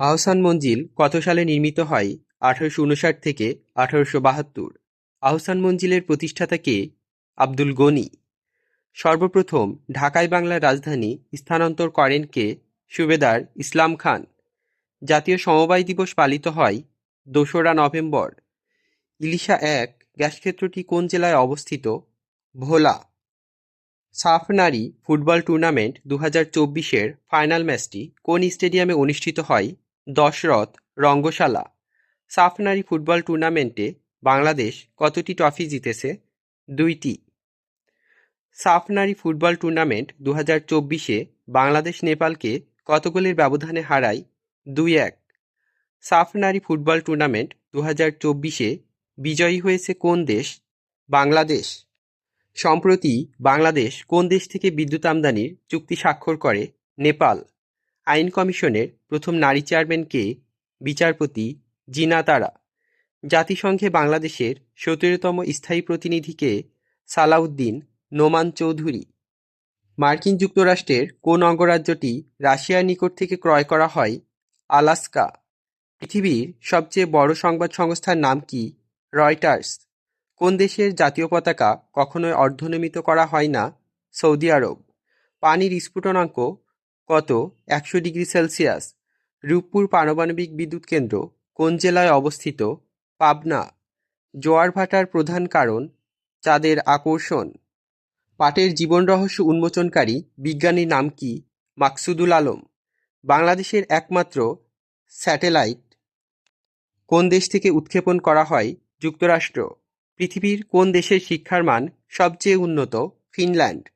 আহসান মঞ্জিল কত সালে নির্মিত হয়? আঠারোশো উনষাট থেকে আঠারোশো বাহাত্তর। আহসান মঞ্জিলের প্রতিষ্ঠাতা কে? আব্দুল গনি। সর্বপ্রথম ঢাকায় বাংলার রাজধানী স্থানান্তর করেন কে? সুবেদার ইসলাম খান। জাতীয় সমবায় দিবস পালিত হয় দোসরা নভেম্বর। ইলিশা এক গ্যাসক্ষেত্রটি কোন জেলায় অবস্থিত? ভোলা। সাফ নারী ফুটবল টুর্নামেন্ট দু হাজার চব্বিশের ফাইনাল ম্যাচটি কোন স্টেডিয়ামে অনুষ্ঠিত হয়? দশরথ রঙ্গশালা। সাফ নারী ফুটবল টুর্নামেন্টে বাংলাদেশ কতটি ট্রফি জিতেছে? দুইটি। সাফ নারী ফুটবল টুর্নামেন্ট দু হাজার চব্বিশে বাংলাদেশ নেপালকে কত গোলের ব্যবধানে হারায়? দুই এক। সাফ নারী ফুটবল টুর্নামেন্ট দু হাজার চব্বিশে বিজয়ী হয়েছে কোন দেশ? বাংলাদেশ। সম্প্রতি বাংলাদেশ কোন দেশ থেকে বিদ্যুৎ আমদানির চুক্তি স্বাক্ষর করে? নেপাল। আইন কমিশনের প্রথম নারী চেয়ারম্যান কে বিচারপতি জিনা তারা। জাতিসংঘে বাংলাদেশের সতেরোতম স্থায়ী প্রতিনিধিকে সালাউদ্দিন নোমান চৌধুরী। মার্কিন যুক্তরাষ্ট্রের কোন অঙ্গরাজ্যটি রাশিয়ার নিকট থেকে ক্রয় করা হয়? আলাস্কা। পৃথিবীর সবচেয়ে বড় সংবাদ সংস্থার নাম কি? রয়টার্স। কোন দেশের জাতীয় পতাকা কখনোই অর্ধনমিত করা হয় না? Saudi Arab. পানির স্ফুটনাঙ্ক কত? একশো ডিগ্রি সেলসিয়াস। রূপপুর পারমাণবিক বিদ্যুৎ কেন্দ্র কোন জেলায় অবস্থিত? পাবনা। জোয়ার ভাটার প্রধান কারণ? চাঁদের আকর্ষণ। পাটের জীবন রহস্য উন্মোচনকারী বিজ্ঞানীর নাম কি? মাকসুদুল আলম। বাংলাদেশের একমাত্র স্যাটেলাইট। কোন দেশ থেকে উৎক্ষেপণ করা হয়? যুক্তরাষ্ট্র। পৃথিবীর কোন দেশের শিক্ষার মান সবচেয়ে উন্নত? ফিনল্যান্ড।